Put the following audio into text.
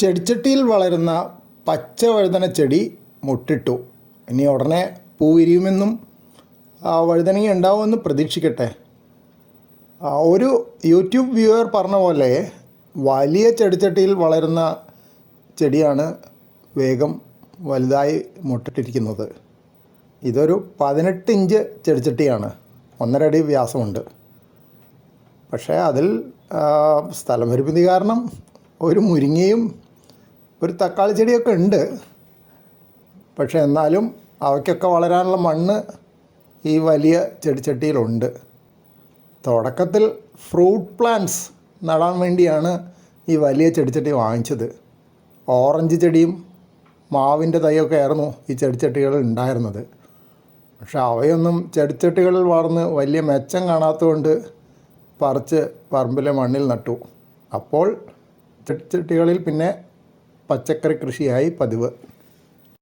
ചെടിച്ചട്ടിയിൽ വളരുന്ന പച്ച വഴുതന ചെടി മുട്ടിട്ടു. ഇനി ഉടനെ പൂ വിരിയുമെന്നും ആ, വഴുതനങ്ങ ഉണ്ടാവുമെന്ന് പ്രതീക്ഷിക്കട്ടെ. ഒരു യൂട്യൂബ് വ്യൂവർ പറഞ്ഞ പോലെ വലിയ ചെടിച്ചട്ടിയിൽ വളരുന്ന ചെടിയാണ് വേഗം വലുതായി മുട്ടിട്ടിരിക്കുന്നത്. ഇതൊരു പതിനെട്ട് ഇഞ്ച് ചെടിച്ചട്ടിയാണ്. ഒന്നര അടി വ്യാസമുണ്ട്. പക്ഷേ അതിൽ സ്ഥലം സ്ഥലപരിമിതി കാരണം ഒരു മുരിങ്ങയും ഒരു തക്കാളി ചെടിയൊക്കെ ഉണ്ട്. പക്ഷേ എന്നാലും അവയ്ക്കൊക്കെ വളരാനുള്ള മണ്ണ് ഈ വലിയ ചെടിച്ചട്ടിയിലുണ്ട്. തുടക്കത്തിൽ ഫ്രൂട്ട് പ്ലാന്റ്സ് നടാൻ വേണ്ടിയാണ് ഈ വലിയ ചെടിച്ചട്ടി വാങ്ങിച്ചത്. ഓറഞ്ച് ചെടിയും മാവിന്റെ തൈയൊക്കെ ആയിരുന്നു ഈ ചെടിച്ചട്ടികളിൽ ഉണ്ടായിരുന്നത്. പക്ഷേ അവയൊന്നും ചെടിച്ചട്ടികളിൽ വളർന്ന് വലിയ മെച്ചം കാണാത്തതുകൊണ്ട് പറിച്ച് പറമ്പിലെ മണ്ണിൽ നട്ടു. അപ്പോൾ ചെടിച്ചട്ടികളിൽ പിന്നെ പച്ചക്കറി കൃഷിയായി പതിവ്